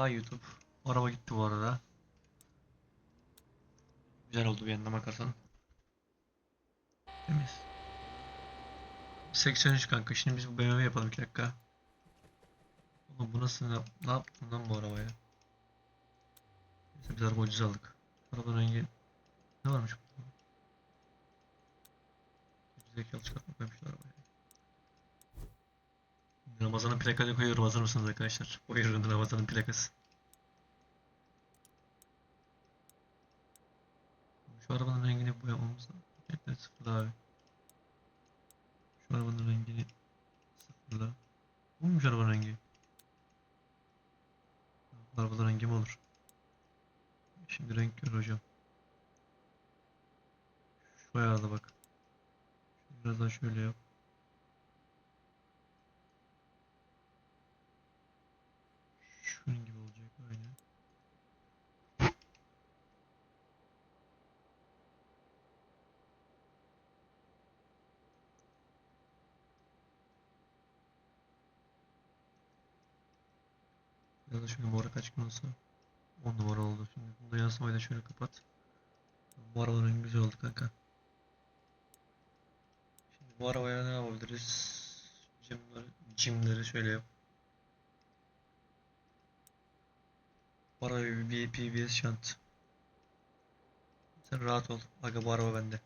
Hay YouTube. Araba gitti bu arada. Güzel oldu bir yanına bakarsan. Temiz. 83 kanka. Şimdi biz bu BMW yapalım 2 dakika. Oğlum bu nasıl ne, ne yaptın lan bu arabaya? Neyse biz araba ucuz aldık. Arabanın rengi ne varmış burada? Zekalı çıkartma koymuşlar arabaya. Ramazan'ın plakası koyuyorum hazır mısınız arkadaşlar? Buyurun Ramazan'ın plakası. Şu arabanın rengini boyamamız lazım. Renkleri sıfırla abi. Şu arabanın rengini sıfırla. Bu muymuş arabanın rengi? Arabanın rengi mi olur? Şimdi renk gör hocam. Şu ayarda bak. Biraz daha şöyle yap. Şunun gibi olacak aynen. Ya da şöyle mora kaç gün olsa 10 numara oldu. Şimdi bunu da yansımayı da şöyle kapat. Bu arabanın güzel oldu kanka. Şimdi bu arabaya ne yapabiliriz? Cimleri, cimleri şöyle yap. Bu arabaya bir PBS şant. Sen rahat ol. Aga bu araba bende.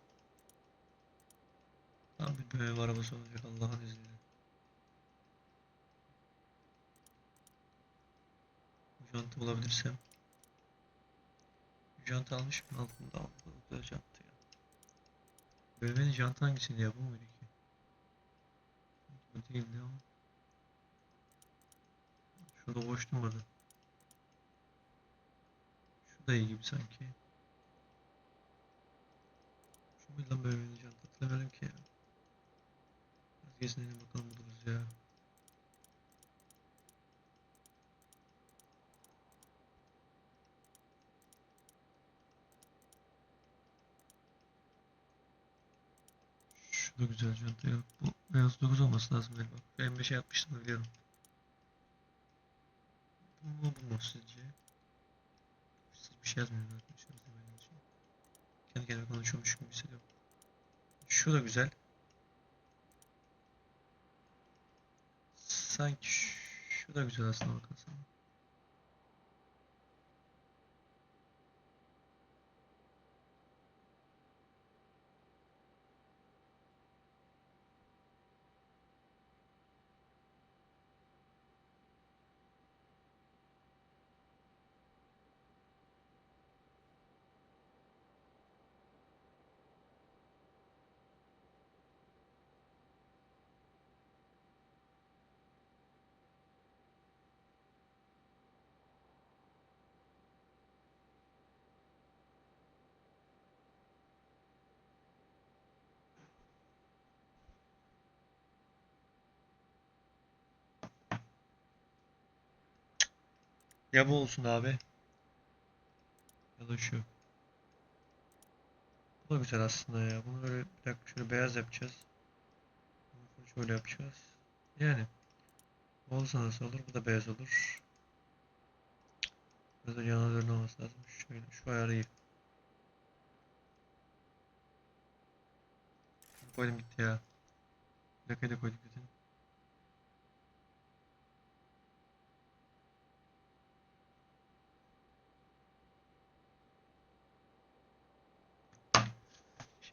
Tam bir BMW arabası olacak Allah'ın izniyle. Bu jantı bulabilirsem. Bu jantı almış mı? Altında aldı. Bu da jantı ya. BMW'nin jantı hangisiydi ya? Bu muydu ki? Bu değildi ama. Şurada boş durmadı. Şu da iyi gibi sanki. Şu muydu lan BMW'nin jantı? Hatırlamıyorum ki ya. Gezinelim bakalım buluruz ya. Da güzel janta yok. Bu beyaz 9 olması lazım galiba. Ben 5'e yapmıştım biliyorum. Bu mu bu mu sizce? Siz bir şey siz ben yazıyorum. Kendi kendime konuşuyormuş gibi hissediyorum. Şu da güzel. Sanki şu da güzel aslında bakarsan. Ya bu olsun abi. Ya da şu. Bu da güzel aslında ya. Bunu böyle bir dakika şöyle beyaz yapacağız. Bunu şöyle yapacağız. Yani. Olsa nasıl olur? Bu da beyaz olur. Biraz da yana olması lazım. Şöyle şu ayarı iyi. Koydum gitti ya. Plakayı da koyduk zaten.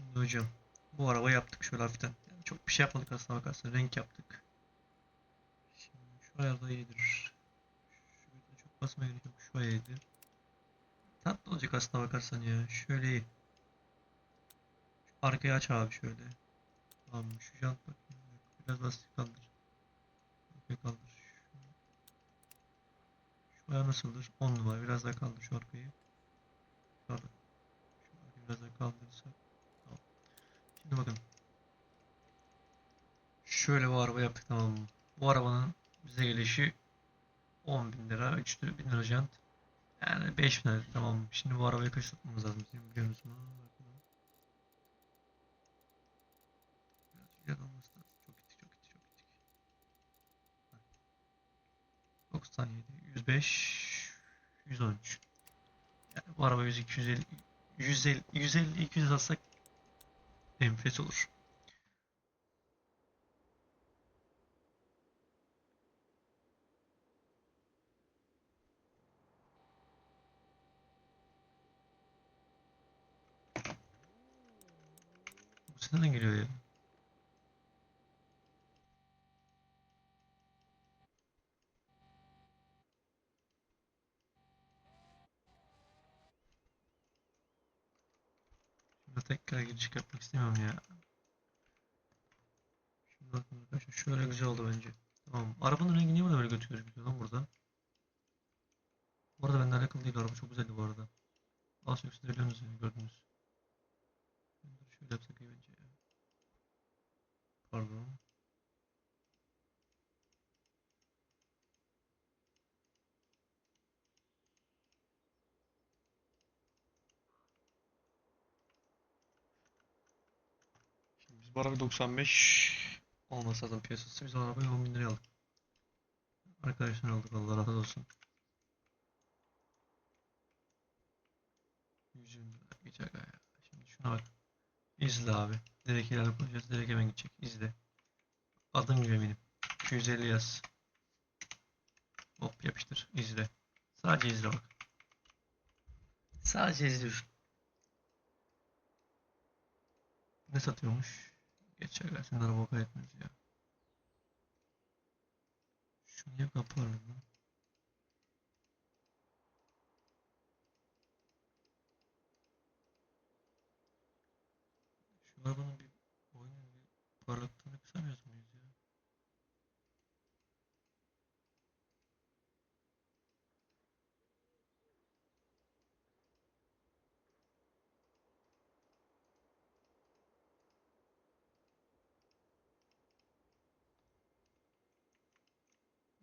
Şimdi hocam bu araba yaptık şöyle hafiften. Yani çok bir şey yapmadık aslına bakarsan. Renk yaptık. Şimdi şu ayarda. Şu yüzden çok basmaya gerek yok. Şu ayar iyidir. Tatlı olacak aslına bakarsan ya. Şöyle iyi. Şu arkayı aç abi şöyle. Tamam? Şu jant bak. Biraz lastik kaldır. Arkayı kaldır. Şu, şu nasıldır? 10 numara. Biraz daha kaldır şu arkayı. Kaldır. Şu arkayı biraz daha kaldırırsak. Şimdi bakın. Şöyle bu araba yaptık tamam mı? Bu arabanın bize gelişi 10.000 lira, 3 bin lira jant. Yani 5 bin lira tamam mı? Şimdi bu arabayı kaç satmamız lazım? Sizin biliyor? Bakalım. Biraz güzel olması lazım. Çok gittik, çok gittik, çok gittik. Heh. 97, 105, 113. Yani bu araba 100 250 150 150 200 atsak enfes olur. Bu nereden geliyor ya? Şimdi tekrar giriş yapmak istemiyorum ya. Şimdi bakın arkadaşlar şöyle güzel oldu bence. Tamam. Arabanın rengi niye böyle kötü gözüküyor lan burada? Bu arada benden alakalı değil. Araba çok güzeldi bu arada. Az üstünde biliyorsunuz yani gördünüz. Şöyle yapsak iyi bence ya. Pardon. Şimdi biz bu araba 95 olması lazım piyasası. Biz arabayı 10 bin liraya aldık. Arkadaşlar aldık Allah razı olsun. 120 lira geçer ya. Şimdi şuna bak. İzle abi. Direkt ilerle koyacağız. Direkt hemen gidecek. İzle. Adım gibi eminim. 250 yaz. Hop yapıştır. İzle. Sadece izle bak. Sadece izliyorsun. Ne satıyormuş? Geçer gelsin araba boka etmez ya. Şu niye kapalı lan? Şu arabanın bir oyunun bir parlaklığını kısamıyoruz muyuz ya?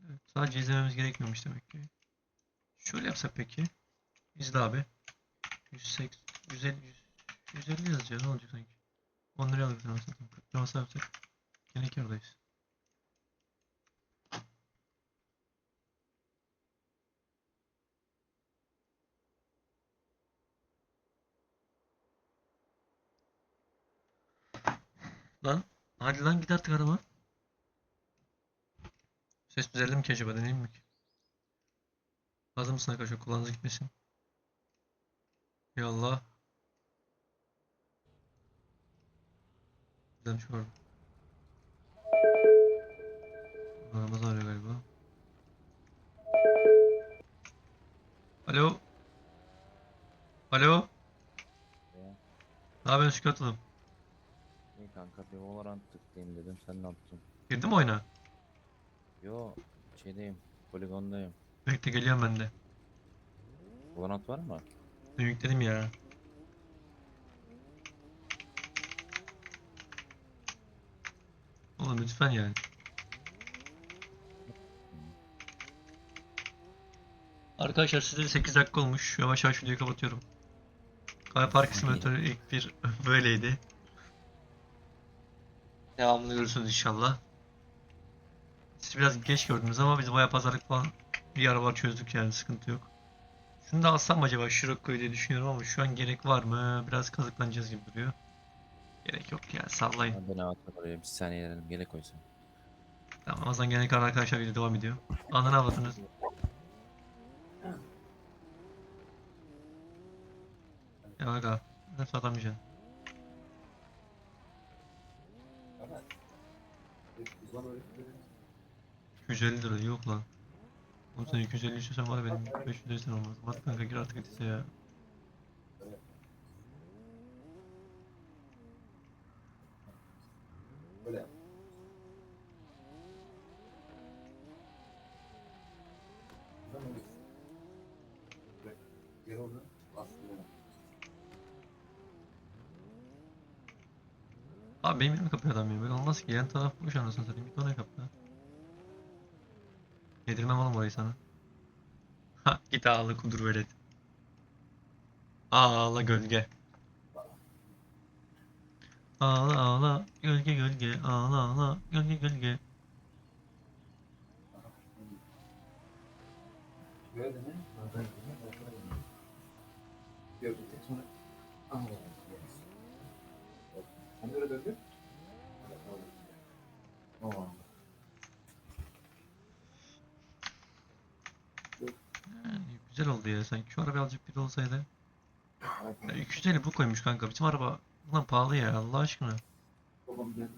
Evet, sadece izlememiz gerekmiyormuş demek ki. Şöyle yapsak peki. İzle abi. 180, 150, 150 yazacağız ne olacak sanki? 10 liraya alırız anasını satayım. 40 lira masraf yapsak. Gene kârdayız. Lan hadi lan git artık araba. Ses düzeldi mi ki acaba deneyeyim mi ki? Hazır mısın arkadaşlar kulağınıza gitmesin. Ya Allah. Güzelmiş bu arada. Aramız arıyor galiba. Alo. Alo. Ya, Ne yapıyorsun Şükrü Atılım? iyi kanka bir Valorant tıklayayım dedim sen ne yaptın? Girdin mi oyuna? Yo şeydeyim poligondayım. Bekle geliyorum ben de. Valorant var mı? Ben yükledim ya. Oğlum lütfen yani. Arkadaşlar size de 8 dakika olmuş. Yavaş yavaş videoyu kapatıyorum. Car Park Simulator ilk bir böyleydi. Devamını görürsünüz inşallah. Siz biraz geç gördünüz ama biz bayağı pazarlık falan bir arabalar çözdük yani sıkıntı yok. Şunu da alsam acaba Scirocco'yu diye düşünüyorum ama şu an gerek var mı? Biraz kazıklanacağız gibi duruyor. Gerek yok ya sallayın. Ne atma oraya bir saniye verelim gele koysun. Tamam o zaman gene kadar arkadaşlar video devam ediyor. Ananı avladınız. Ya bak abi. Nasıl atamayacaksın? ...250 lira yok lan. Oğlum sen 250 istiyorsan var benim 500 liraysan olmaz. Hadi kanka gir artık gitse ya. Abi benim yerimi kapıyor adam ya. Böyle olmaz ki. Yan taraf boş anasını satayım. Git oraya kapla. Yedirmem oğlum orayı sana. Ha git ağla kudur velet. Ağla gölge. Ağla ağla gölge gölge ağla ağla gölge gölge. Gördükten sonra gidiyoruz. Sen de öyle döndün? Evet, orada gidiyor. Oo. Yani güzel oldu ya. Sanki şu araba alacak biri olsaydı. Ya 250 bu koymuş kanka. Bizim araba bundan pahalı ya Allah aşkına. Babam verdi,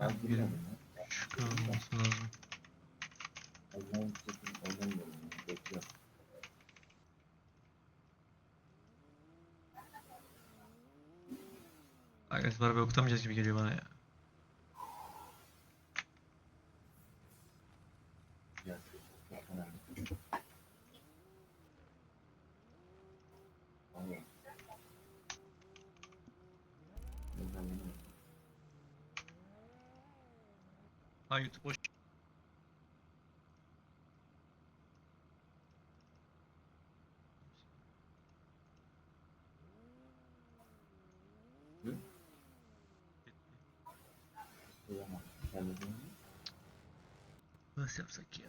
ben de kırmızı. Ben girmedim ya. Şu kadar olması lazım. Allah'ın sesini oynamıyorum ya. Bekliyorum. Arkadaşlar arabayı okutamayacağız gibi geliyor bana. Ya, Ha YouTube boş. Hı? Kıyamam. Kendini Nasıl yapsak ya?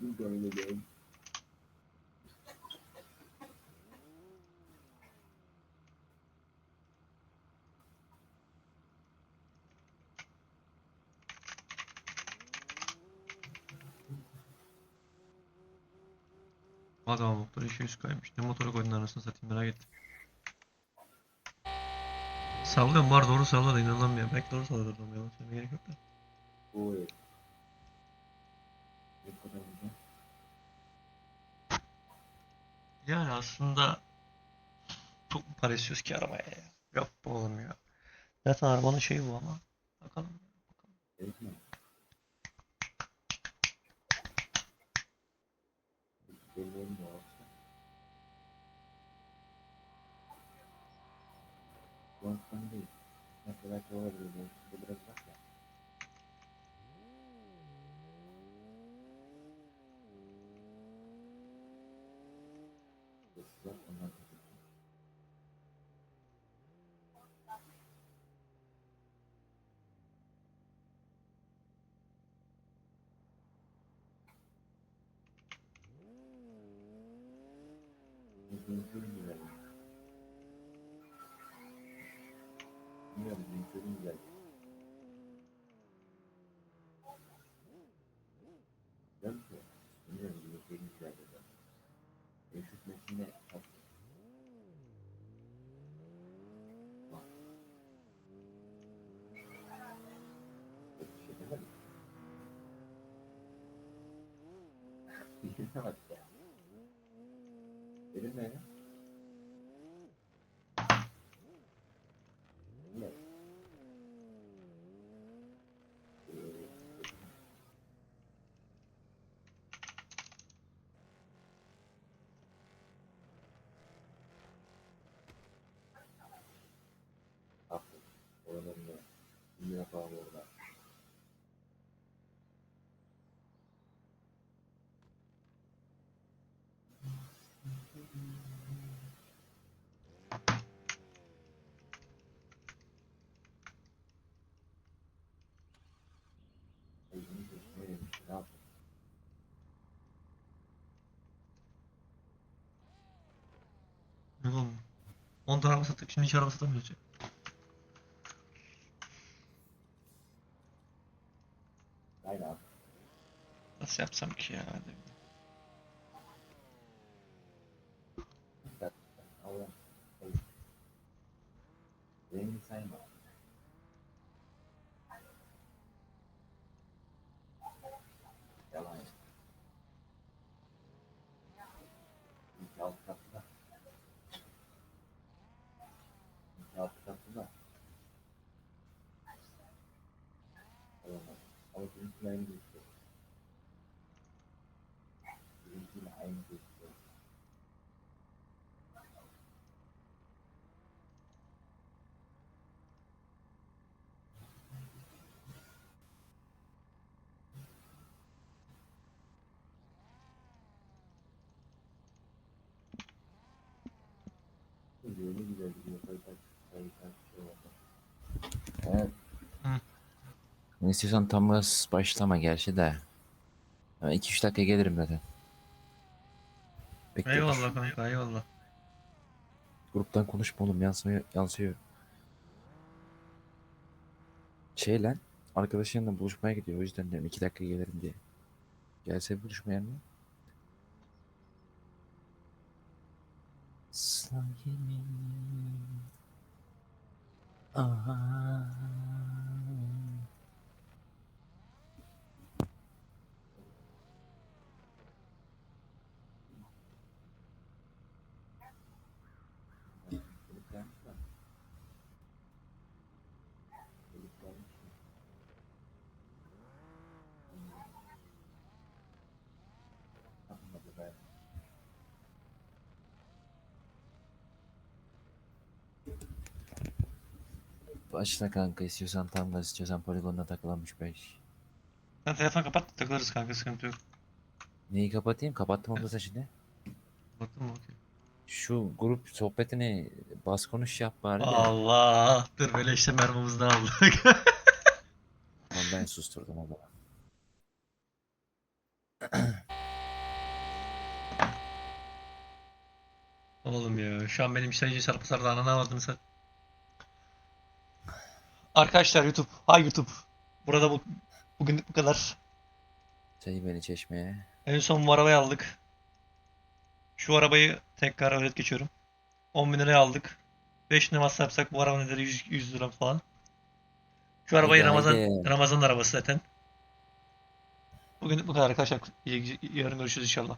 bir tane de Adam motor işi üst kaymış. Ne motoru koydun anasını satayım merak ettim. Sallıyorum var doğru sallıyor da inanamıyorum. Belki doğru sallıyordur ama yalan söylemeye gerek yok da. Oy. Yani aslında çok mu para istiyoruz ki arabaya ya? Yok bu oğlum ya. Zaten arabanın şeyi bu ama. Bakalım. Evet Belleğim de olsa. Kulaktan değil. Ne kadar bir şey. Bu biraz var ya. Israr ondan sonra. Güzel. Bilmiyorum zincirin güzel. Güzel mi? Bilmiyorum zincirin güzel. Üşütmesine tatlı. Bak. Bir şey demedim. Birbirine bak ya. Benim ne? Ne? Ee, Haklı. Oralarında pahalı orada. Ne oğlum? 10 tane araba sattık şimdi hiç araba satamıyoruz ya. Hayır abi. Nasıl yapsam ki ya? Rengi sayma. Yalan. İki alt katlı. İki alt aynı gözüküyor. Bizimkiler aynı gözüküyor. gidiyor, ne güzel gidiyor. Kayıt kayıt şey var. Evet. Hı. İstiyorsan tam gaz başlama gerçi de. 2-3 dakika gelirim zaten. Bekle. Eyvallah kanka eyvallah. Gruptan konuşma oğlum yansıyor. yansıyor. Şey lan arkadaşınla buluşmaya gidiyor o yüzden diyorum 2 dakika gelirim diye. Gelse buluşmaya mı? Sayemim. Uh, Başla kanka istiyorsan tam gaz istiyorsan poligonda takılanmış 5. Sen telefon kapat takılırız kanka sıkıntı yok. Neyi kapatayım? Kapattım abla şimdi. Baktın mı? Okey. Şu grup sohbetini bas konuş yap bari de. Allah. Dur böyle işte mermimizden aldık. Tamam ben susturdum abla. Oğlum ya şu an benim işler çarpı sardı ananı avradını sen. Arkadaşlar YouTube. Hay YouTube. Burada bu bugünlük bu kadar. Çayı beni çeşmeye. En son bu arabayı aldık. Şu arabayı tekrar öğret geçiyorum. 10 bin liraya aldık. 5 lira masraf yapsak bu arabanın ederi 100, 100 lira falan. Şu arabayı Haydi, Ramazan haydi. Ramazan arabası zaten. Bugün bu kadar arkadaşlar. Yarın görüşürüz inşallah.